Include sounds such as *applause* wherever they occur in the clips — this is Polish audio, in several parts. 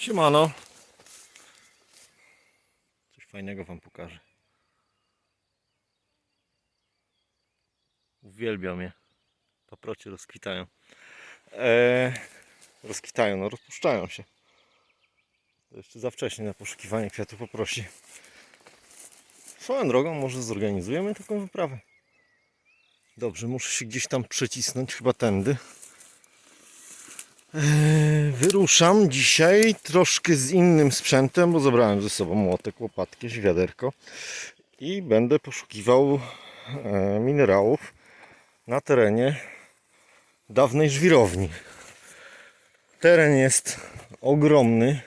Siemano. Coś fajnego wam pokażę. Uwielbiam je. Paprocie rozkwitają. Eee, rozkwitają, no rozpuszczają się. To jeszcze za wcześnie na poszukiwanie kwiatów poprosi. Swoją drogą może zorganizujemy taką wyprawę. Dobrze, muszę się gdzieś tam przecisnąć, chyba tędy. Eee, Wyruszam dzisiaj troszkę z innym sprzętem, bo zabrałem ze sobą młotek, łopatkę, wiaderko i będę poszukiwał e, minerałów na terenie dawnej żwirowni. Teren jest ogromny.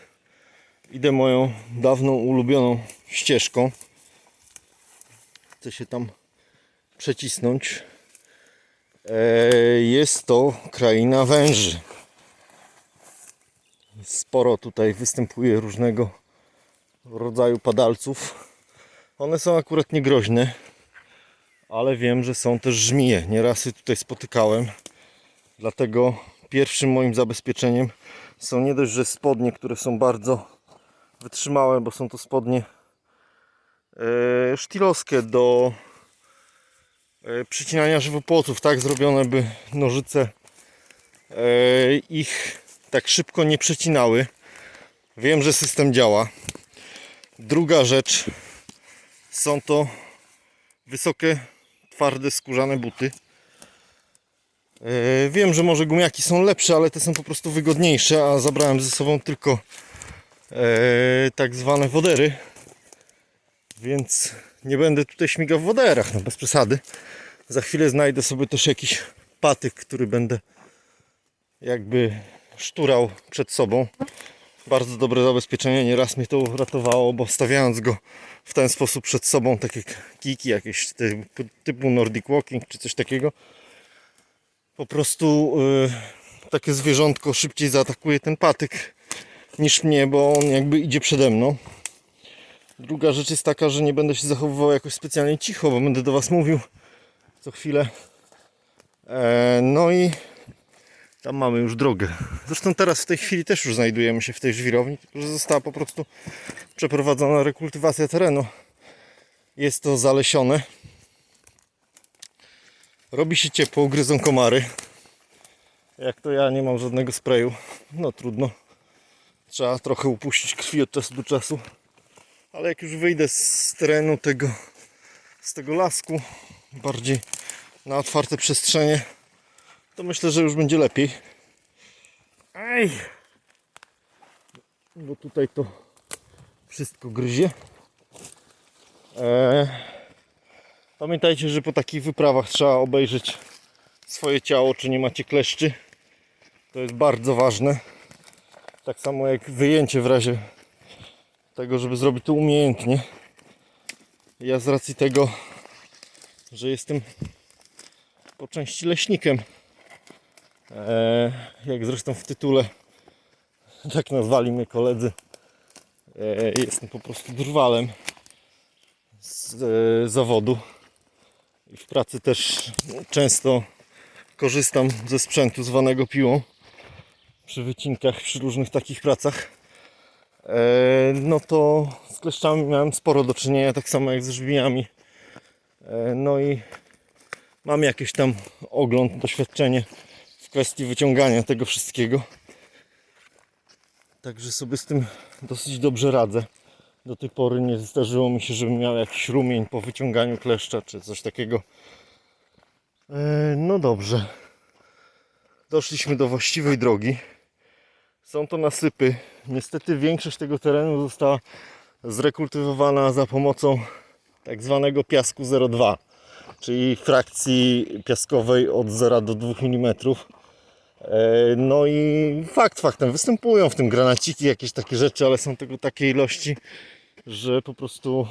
Idę moją dawną ulubioną ścieżką. Chcę się tam przecisnąć. E, Jest to kraina węży. Sporo tutaj występuje różnego rodzaju padalców. One są akurat niegroźne, ale wiem, że są też żmije. Nieraz je tutaj spotykałem. Dlatego pierwszym moim zabezpieczeniem są nie dość, że spodnie, które są bardzo wytrzymałe, bo są to spodnie e, sztilowskie do e, przycinania żywopłotów, tak zrobione, by nożyce e, ich tak szybko nie przecinały. Wiem, że system działa. Druga rzecz są to wysokie, twarde, skórzane buty. E, Wiem, że może gumiaki są lepsze, ale te są po prostu wygodniejsze, a zabrałem ze sobą tylko e, tak zwane wodery. Więc nie będę tutaj śmigał w woderach, no bez przesady. Za chwilę znajdę sobie też jakiś patyk, który będę jakby szturał przed sobą. Bardzo dobre zabezpieczenie, nieraz mnie to uratowało, bo stawiając go w ten sposób przed sobą, tak jak kiki jakieś typu, Nordic Walking czy coś takiego, po prostu y, takie zwierzątko szybciej zaatakuje ten patyk niż mnie, bo on jakby idzie przede mną. Druga rzecz jest taka, że nie będę się zachowywał jakoś specjalnie cicho, bo będę do Was mówił co chwilę. E, no i tam mamy już drogę. Zresztą teraz w tej chwili też już znajdujemy się w tej żwirowni, że została po prostu przeprowadzona rekultywacja terenu. Jest to zalesione. Robi się ciepło, gryzą komary. Jak to ja nie mam żadnego sprayu, no trudno. Trzeba trochę upuścić krwi od czasu do czasu. Ale jak już wyjdę z terenu tego, z tego lasku, bardziej na otwarte przestrzenie, to myślę, że już będzie lepiej. Ej! Bo tutaj to wszystko gryzie. Eee, pamiętajcie, że po takich wyprawach trzeba obejrzeć swoje ciało, czy nie macie kleszczy. To jest bardzo ważne. Tak samo jak wyjęcie w razie tego, żeby zrobić to umiejętnie. Ja z racji tego, że jestem po części leśnikiem, jak zresztą w tytule tak nazwali mnie koledzy, e, jestem po prostu drwalem z e, zawodu i w pracy też często korzystam ze sprzętu zwanego piłą przy wycinkach, przy różnych takich pracach. E, no to z kleszczami miałem sporo do czynienia, tak samo jak z żbijami. E, no i mam jakieś tam ogląd, doświadczenie kwestii wyciągania tego wszystkiego. Także sobie z tym dosyć dobrze radzę. Do tej pory nie zdarzyło mi się, żebym miał jakiś rumień po wyciąganiu kleszcza czy coś takiego. E, No dobrze. Doszliśmy do właściwej drogi. Są to nasypy. Niestety większość tego terenu została zrekultywowana za pomocą tak zwanego piasku 02 czyli frakcji piaskowej od 0 do 2 mm. E, No i fakt faktem, występują w tym granaciki, jakieś takie rzeczy, ale są tego takiej ilości, że po prostu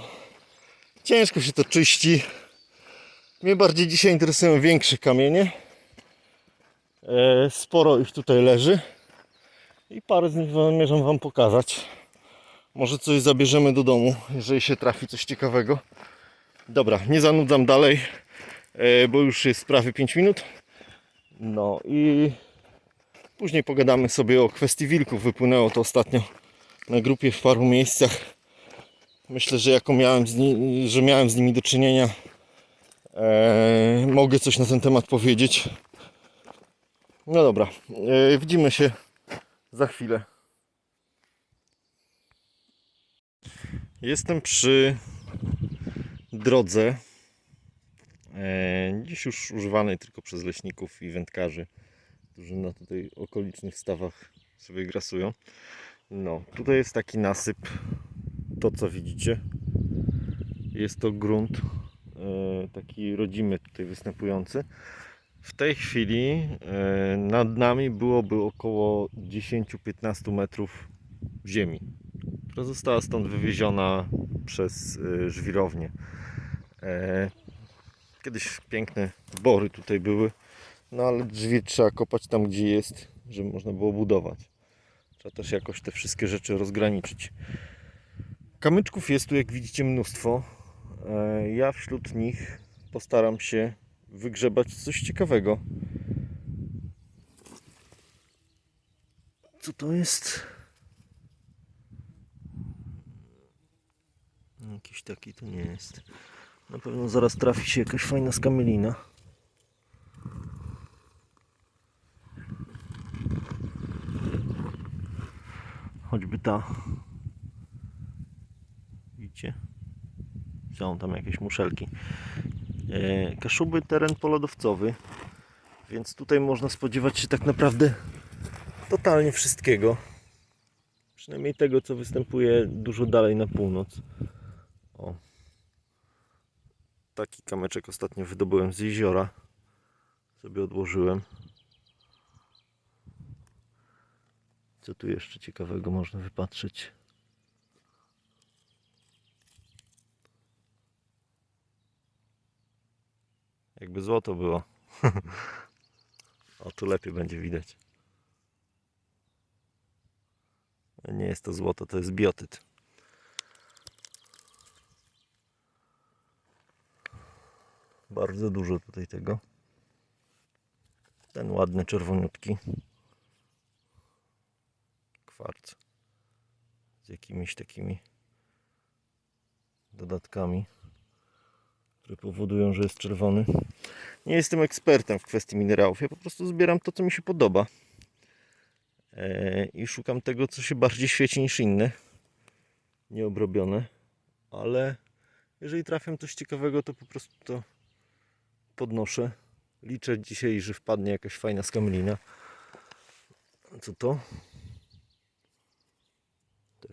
ciężko się to czyści. Mnie bardziej dzisiaj interesują większe kamienie. E, Sporo ich tutaj leży i parę z nich zamierzam Wam pokazać. Może coś zabierzemy do domu, jeżeli się trafi coś ciekawego. Dobra, nie zanudzam dalej, e, bo już jest prawie 5 minut. No i później pogadamy sobie o kwestii wilków. Wypłynęło to ostatnio na grupie w paru miejscach. Myślę, że jako miałem z, że miałem z nimi do czynienia, e, mogę coś na ten temat powiedzieć. No dobra, e, widzimy się za chwilę. Jestem przy drodze, e, dziś już używanej tylko przez leśników i wędkarzy, którzy na tutaj okolicznych stawach sobie grasują. No, tutaj jest taki nasyp, to co widzicie. Jest to grunt e, taki rodzimy tutaj występujący. W tej chwili e, nad nami byłoby około 10-15 metrów ziemi, która została stąd wywieziona przez e, żwirownię. Kiedyś piękne bory tutaj były, no ale drzwi trzeba kopać tam, gdzie jest, żeby można było budować. Trzeba też jakoś te wszystkie rzeczy rozgraniczyć. Kamyczków jest tu, jak widzicie, mnóstwo. E, Ja wśród nich postaram się wygrzebać coś ciekawego. Co to jest? Jakiś taki to nie jest. Na pewno zaraz trafi się jakaś fajna skamielina. Choćby ta. Widzicie? Są tam jakieś muszelki. E, Kaszuby teren polodowcowy, więc tutaj można spodziewać się tak naprawdę totalnie wszystkiego. Przynajmniej tego, co występuje dużo dalej na północ. O. Taki kamyczek ostatnio wydobyłem z jeziora. Sobie odłożyłem. Co tu jeszcze ciekawego można wypatrzeć? Jakby złoto było. *laughs* o, tu lepiej będzie widać. Nie jest to złoto, to jest biotyt. Bardzo dużo tutaj tego. Ten ładny czerwoniutki. Kwarc. Z jakimiś takimi dodatkami, które powodują, że jest czerwony. Nie jestem ekspertem w kwestii minerałów. Ja po prostu zbieram to, co mi się podoba. E, I szukam tego, co się bardziej świeci niż inne. Nieobrobione. Ale jeżeli trafiam coś ciekawego, to po prostu to podnoszę. Liczę dzisiaj, że wpadnie jakaś fajna skamlina. Co to?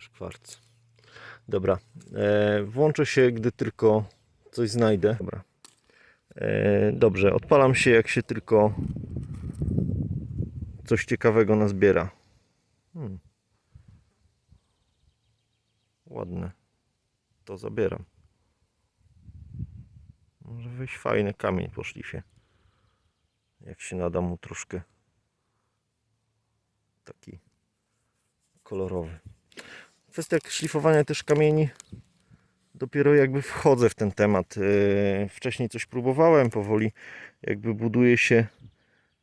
Też kwarc. Dobra. E, włączę się, gdy tylko coś znajdę. Dobra. E, dobrze, odpalam się, jak się tylko coś ciekawego nazbiera. Hmm. Ładne. To zabieram. Może wyjść fajny kamień po szlifie. Jak się nada mu troszkę taki kolorowy. Kwestia szlifowania też kamieni. Dopiero jakby wchodzę w ten temat. Yy, Wcześniej coś próbowałem, powoli jakby buduje się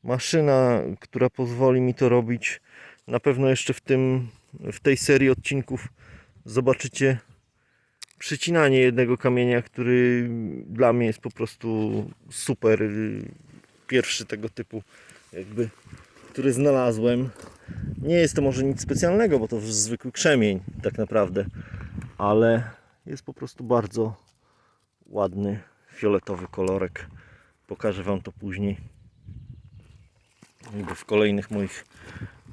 maszyna, która pozwoli mi to robić. Na pewno jeszcze w tym w tej serii odcinków zobaczycie przycinanie jednego kamienia, który dla mnie jest po prostu super. Pierwszy tego typu, jakby, który znalazłem. Nie jest to może nic specjalnego, bo to zwykły krzemień, tak naprawdę, ale jest po prostu bardzo ładny, fioletowy kolorek. Pokażę Wam to później, w kolejnych moich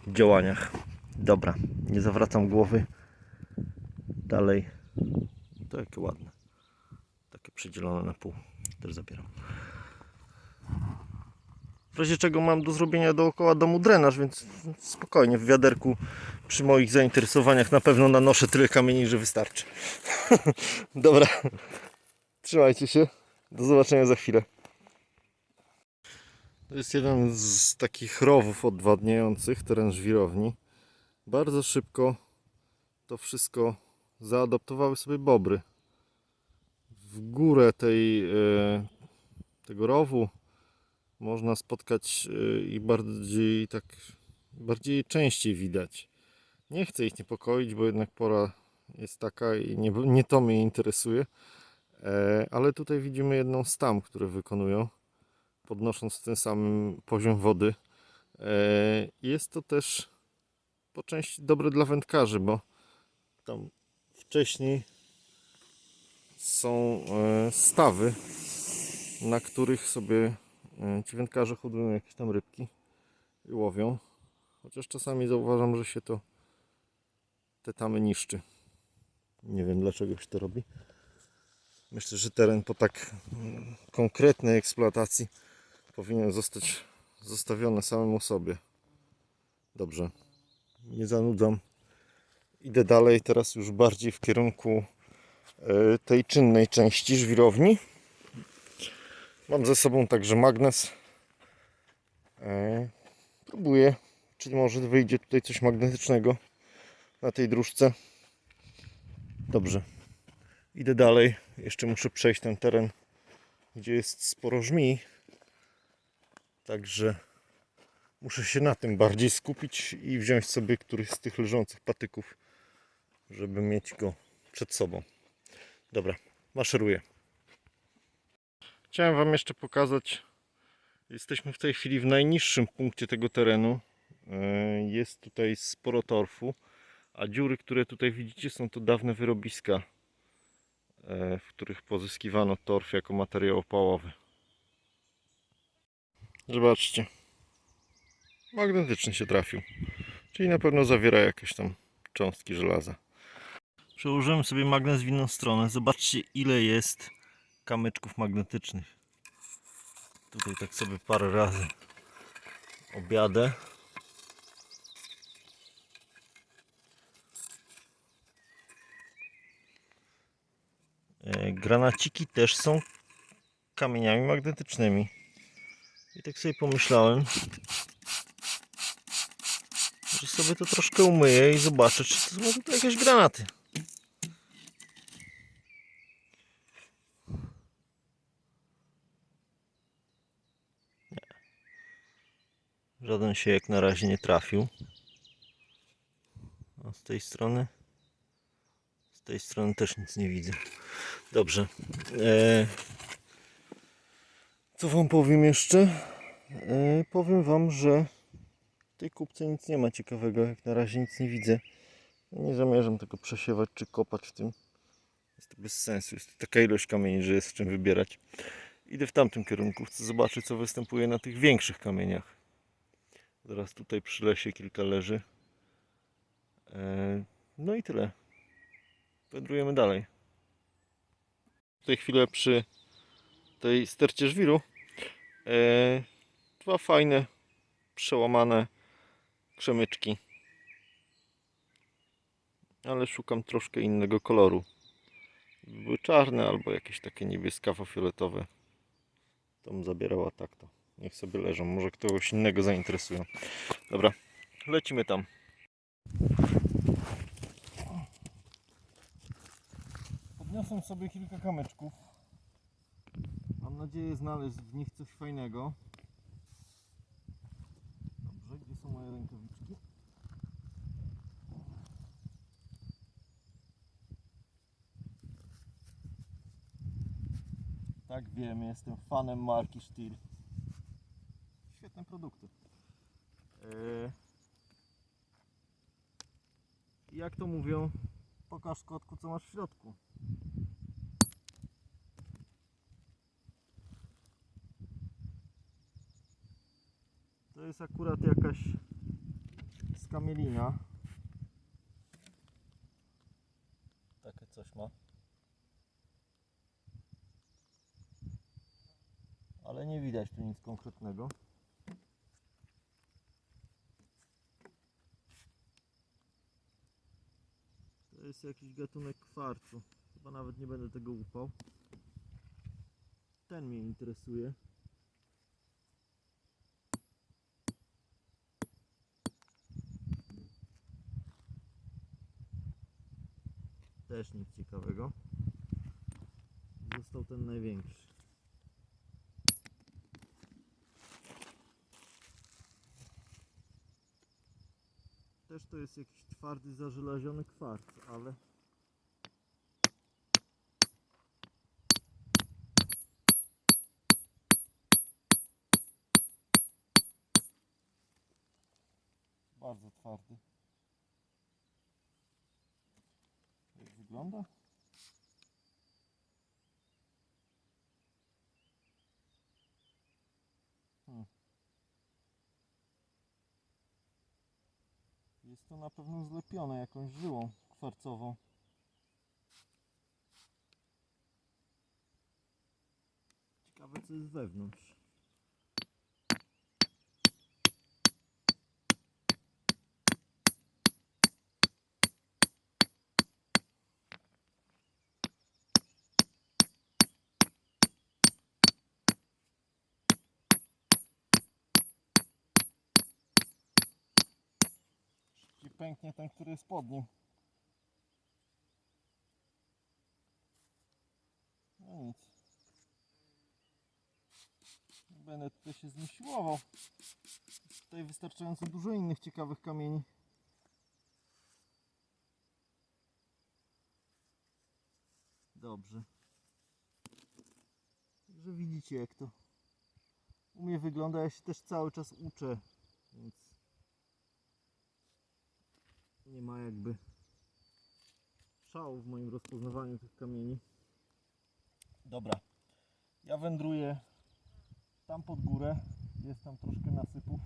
działaniach. Dobra, nie zawracam głowy. Dalej to jakie ładne. Takie przedzielone na pół. Też zabieram. W razie czego mam do zrobienia dookoła domu drenaż, więc spokojnie w wiaderku przy moich zainteresowaniach na pewno nanoszę tyle kamieni, że wystarczy. *laughs* Dobra. Trzymajcie się. Do zobaczenia za chwilę. To jest jeden z takich rowów odwadniających teren żwirowni. Bardzo szybko to wszystko zaadoptowały sobie bobry. W górę tej, e, tego rowu można spotkać e, i bardziej tak bardziej częściej widać. Nie chcę ich niepokoić, bo jednak pora jest taka i nie, nie to mnie interesuje. E, ale tutaj widzimy jedną z tam, które wykonują, podnosząc ten samym poziom wody. E, jest to też po części dobre dla wędkarzy, bo tam wcześniej są e, stawy, na których sobie e, ci wędkarze hodują jakieś tam rybki i łowią. Chociaż czasami zauważam, że się to te tamy niszczy. Nie wiem dlaczego się to robi. Myślę, że teren po tak mm, konkretnej eksploatacji powinien zostać zostawiony samemu sobie. Dobrze, nie zanudzam. Idę dalej, teraz już bardziej w kierunku e, tej czynnej części żwirowni. Mam ze sobą także magnes. E, Próbuję, czy może wyjdzie tutaj coś magnetycznego na tej dróżce. Dobrze. Idę dalej. Jeszcze muszę przejść ten teren, gdzie jest sporo żmi. Także muszę się na tym bardziej skupić i wziąć sobie któryś z tych leżących patyków, żeby mieć go przed sobą. Dobra, maszeruję. Chciałem Wam jeszcze pokazać. Jesteśmy w tej chwili w najniższym punkcie tego terenu. E, Jest tutaj sporo torfu, a dziury, które tutaj widzicie, są to dawne wyrobiska, e, w których pozyskiwano torf jako materiał opałowy. Zobaczcie. Magnetyczny się trafił. Czyli na pewno zawiera jakieś tam cząstki żelaza. Przełożyłem sobie magnes w inną stronę. Zobaczcie ile jest kamyczków magnetycznych. Tutaj tak sobie parę razy objadę. E, Granaciki też są kamieniami magnetycznymi. I tak sobie pomyślałem, że sobie to troszkę umyję i zobaczę, czy to są tutaj jakieś granaty. Żaden się jak na razie nie trafił. A z tej strony? Z tej strony też nic nie widzę. Dobrze. E, co wam powiem jeszcze? E, powiem wam, że w tej kupce nic nie ma ciekawego. Jak na razie nic nie widzę. Nie zamierzam tego przesiewać czy kopać w tym. Jest to bez sensu. Jest to taka ilość kamieni, że jest w czym wybierać. Idę w tamtym kierunku. Chcę zobaczyć, co występuje na tych większych kamieniach. Zaraz tutaj przy lesie kilka leży. E, no i tyle. Wędrujemy dalej. W tej chwili przy tej stercie żwiru e, dwa fajne, przełamane krzemyczki. Ale szukam troszkę innego koloru. Były czarne albo jakieś takie niebieskawo-fioletowe. To bym zabierała tak to. Niech sobie leżą. Może kogoś innego zainteresują. Dobra, lecimy tam. Podniosłem sobie kilka kamyczków. Mam nadzieję znaleźć w nich coś fajnego. Dobrze, gdzie są moje rękawiczki? Tak wiem, jestem fanem marki Stihl. Świetne produkty. Eee, Jak to mówią, pokaż kotku co masz w środku. To jest akurat jakaś skamielina. Takie coś ma. Ale nie widać tu nic konkretnego. To jest jakiś gatunek kwarcu. Chyba nawet nie będę tego upał. Ten mnie interesuje. Też nic ciekawego. Został ten największy. Też to jest jakiś twardy, zażelaziony kwarc, ale... Bardzo twardy. Jak wygląda? Hmm. Jest to na pewno zlepione jakąś żyłą kwarcową. Ciekawe co jest wewnątrz. Szybciej pęknie ten, który jest pod nim. No nic. Będę tutaj się z tutaj wystarczająco dużo innych ciekawych kamieni. Dobrze. Także widzicie jak to u mnie wygląda. Ja się też cały czas uczę, więc nie ma jakby szału w moim rozpoznawaniu tych kamieni. Dobra, ja wędruję tam pod górę, jest tam troszkę nasypów.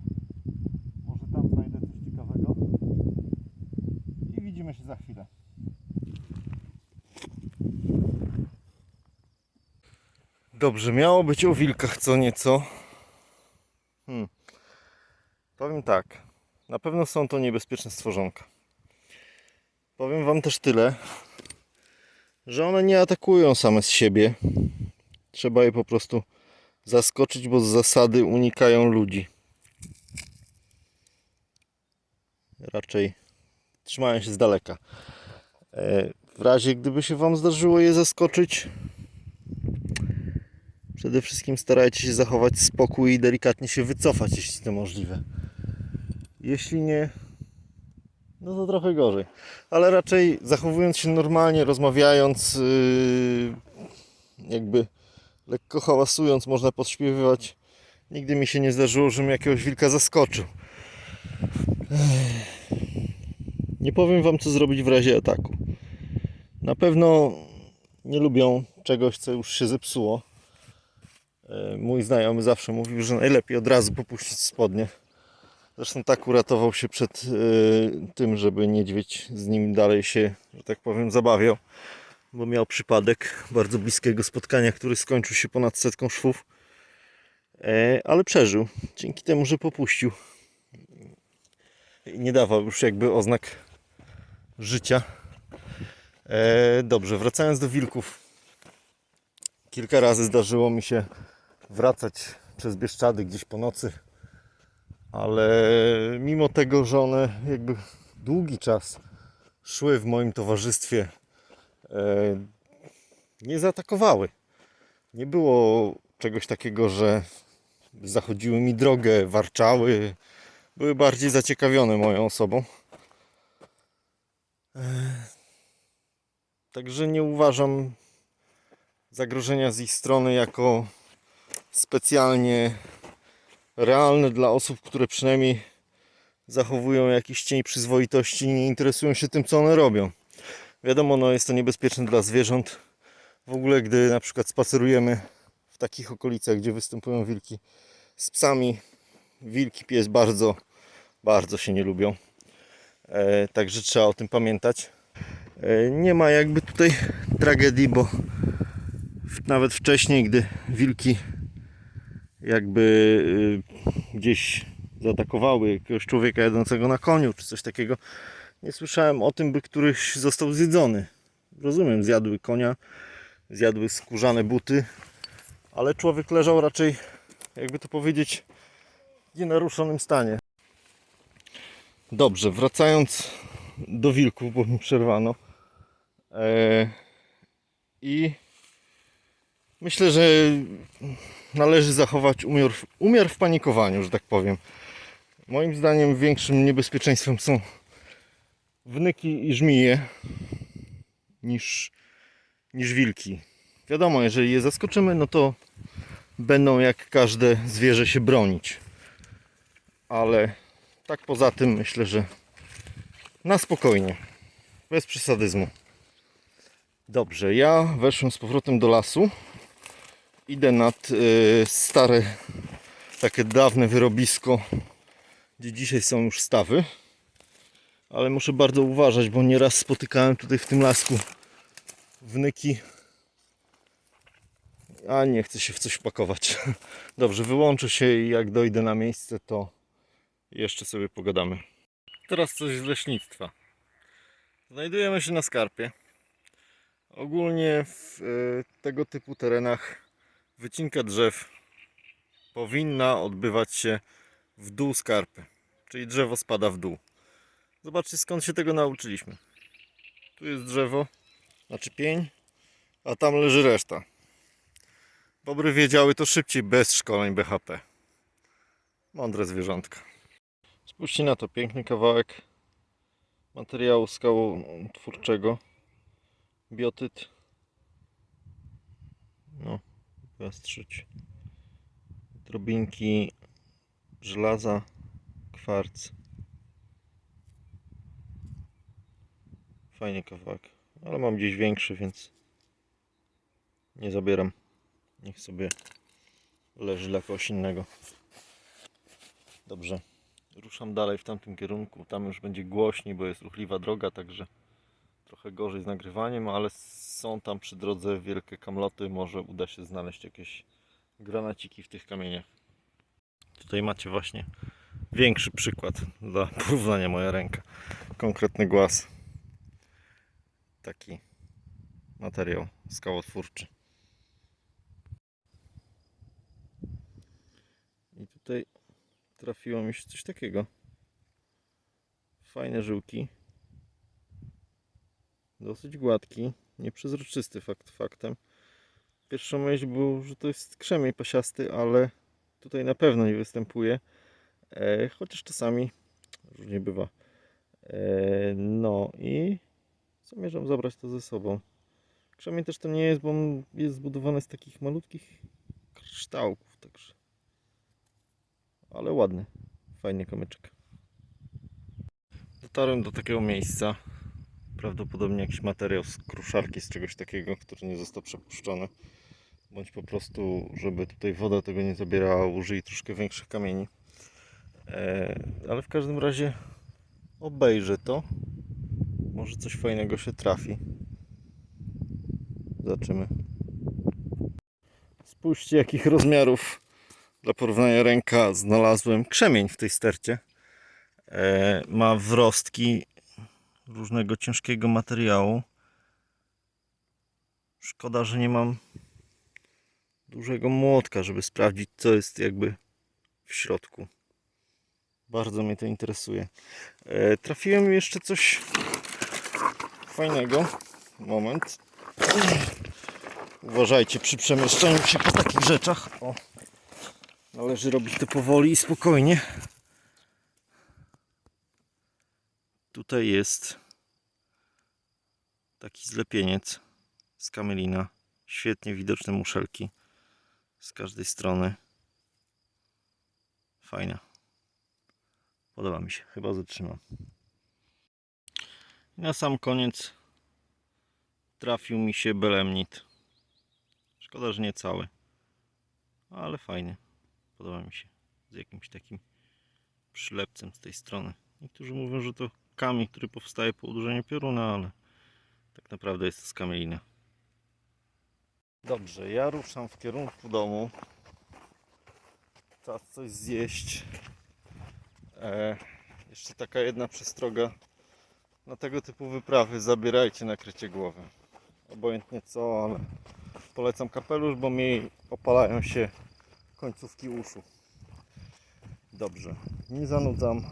Może tam znajdę coś ciekawego. I widzimy się za chwilę. Dobrze, miało być o wilkach co nieco. Hmm. Powiem tak, na pewno są to niebezpieczne stworzonka. Powiem Wam też tyle, że one nie atakują same z siebie. Trzeba je po prostu zaskoczyć, bo z zasady unikają ludzi. Raczej trzymają się z daleka. E, W razie gdyby się Wam zdarzyło je zaskoczyć, przede wszystkim starajcie się zachować spokój i delikatnie się wycofać, jeśli to możliwe. Jeśli nie, no to trochę gorzej. Ale raczej zachowując się normalnie, rozmawiając, yy, jakby lekko hałasując, można podśpiewywać. Nigdy mi się nie zdarzyło, żebym jakiegoś wilka zaskoczył. Nie powiem wam, co zrobić w razie ataku. Na pewno nie lubią czegoś, co już się zepsuło. E, Mój znajomy zawsze mówił, że najlepiej od razu popuścić spodnie. Zresztą tak uratował się przed e, tym, żeby niedźwiedź z nim dalej się, że tak powiem, zabawiał, bo miał przypadek bardzo bliskiego spotkania, który skończył się ponad setką szwów, E, ale przeżył dzięki temu, że popuścił. Nie dawał już jakby oznak życia. E, Dobrze, wracając do wilków. Kilka razy zdarzyło mi się wracać przez Bieszczady gdzieś po nocy ale mimo tego, że one jakby długi czas szły w moim towarzystwie, e, nie zaatakowały. Nie było czegoś takiego, że zachodziły mi drogę, warczały. Były bardziej zaciekawione moją osobą. E, Także nie uważam zagrożenia z ich strony jako specjalnie realne dla osób, które przynajmniej zachowują jakiś cień przyzwoitości i nie interesują się tym, co one robią. Wiadomo, no jest to niebezpieczne dla zwierząt. W ogóle, gdy na przykład spacerujemy w takich okolicach, gdzie występują wilki z psami, wilki, pies bardzo, bardzo się nie lubią. E, także trzeba o tym pamiętać. E, nie ma jakby tutaj tragedii, bo nawet wcześniej, gdy wilki jakby y, gdzieś zaatakowały jakiegoś człowieka jadącego na koniu, czy coś takiego. Nie słyszałem o tym, by któryś został zjedzony. Rozumiem, zjadły konia, zjadły skórzane buty, ale człowiek leżał raczej, jakby to powiedzieć, w nienaruszonym stanie. Dobrze, wracając do wilków, bo mi przerwano. E, I myślę, że należy zachować umiar, umiar w panikowaniu, że tak powiem. Moim zdaniem większym niebezpieczeństwem są wnyki i żmije niż, niż wilki. Wiadomo, jeżeli je zaskoczymy, no to będą jak każde zwierzę się bronić. Ale tak poza tym myślę, że na spokojnie. Bez przesadyzmu. Dobrze, ja weszłem z powrotem do lasu. Idę nad y, stare, takie dawne wyrobisko, gdzie dzisiaj są już stawy. Ale muszę bardzo uważać, bo nieraz spotykałem tutaj w tym lasku wnyki. A nie chcę się w coś pakować. *laughs* Dobrze, wyłączę się i jak dojdę na miejsce, to jeszcze sobie pogadamy. Teraz coś z leśnictwa. Znajdujemy się na skarpie. Ogólnie w e, tego typu terenach wycinka drzew powinna odbywać się w dół skarpy, czyli drzewo spada w dół. Zobaczcie skąd się tego nauczyliśmy. Tu jest drzewo, znaczy pień, a tam leży reszta. Bobry wiedziały to szybciej bez szkoleń BHP. Mądre zwierzątka. Spójrzcie na to, piękny kawałek materiału skałotwórczego. Biotyt. No, zastrzyć. Drobinki żelaza, kwarc. Fajny kawałek, ale mam gdzieś większy, więc nie zabieram. Niech sobie leży dla kogoś innego. Dobrze. Ruszam dalej w tamtym kierunku. Tam już będzie głośniej, bo jest ruchliwa droga, także trochę gorzej z nagrywaniem, ale są tam przy drodze wielkie kamloty. Może uda się znaleźć jakieś granaciki w tych kamieniach. Tutaj macie właśnie większy przykład dla *laughs* porównania moja ręka. Konkretny głaz. Taki materiał skałotwórczy. I tutaj trafiło mi się coś takiego. Fajne żyłki. Dosyć gładki, nieprzezroczysty fakt faktem. Pierwsza myśl był, że to jest krzemień pasiasty, ale tutaj na pewno nie występuje. E, chociaż czasami różnie bywa. E, no i zamierzam zabrać to ze sobą. Krzemień też to nie jest, bo on jest zbudowany z takich malutkich kryształków, także ale ładny, fajny kamyczek. Dotarłem do takiego miejsca, prawdopodobnie jakiś materiał z kruszarki, z czegoś takiego, który nie został przepuszczony, bądź po prostu, żeby tutaj woda tego nie zabierała, użyli troszkę większych kamieni. E, ale w każdym razie obejrzę to, może coś fajnego się trafi. Zobaczymy. Spójrzcie jakich rozmiarów dla porównania ręka znalazłem krzemień w tej stercie. E, ma wrostki różnego ciężkiego materiału. Szkoda, że nie mam dużego młotka, żeby sprawdzić co jest jakby w środku. Bardzo mnie to interesuje. E, trafiłem jeszcze coś fajnego. Moment. Uważajcie przy przemieszczaniu się po takich rzeczach. O. Należy robić to powoli i spokojnie. Tutaj jest taki zlepieniec z kamelina. Świetnie widoczne muszelki z każdej strony. Fajna. Podoba mi się. Chyba zatrzymam. I na sam koniec trafił mi się belemnit. Szkoda, że nie cały. Ale fajny. Podoba mi się. Z jakimś takim przylepcem z tej strony. Niektórzy mówią, że to kamień, który powstaje po uderzeniu pioruna, ale tak naprawdę jest to z. Dobrze, ja ruszam w kierunku domu. Czas coś zjeść. E, jeszcze taka jedna przestroga. Na tego typu wyprawy zabierajcie nakrycie głowy. Obojętnie co, ale polecam kapelusz, bo mi opalają się końcówki uszu. Dobrze, nie zanudzam.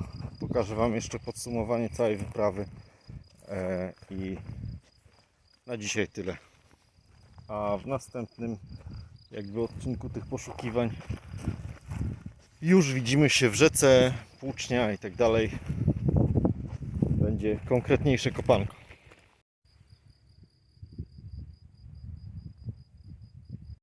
Pokażę Wam jeszcze podsumowanie całej wyprawy. E, I na dzisiaj tyle. A w następnym jakby odcinku tych poszukiwań już widzimy się w rzece, płucznia i tak dalej. Będzie będzie konkretniejsze kopanko.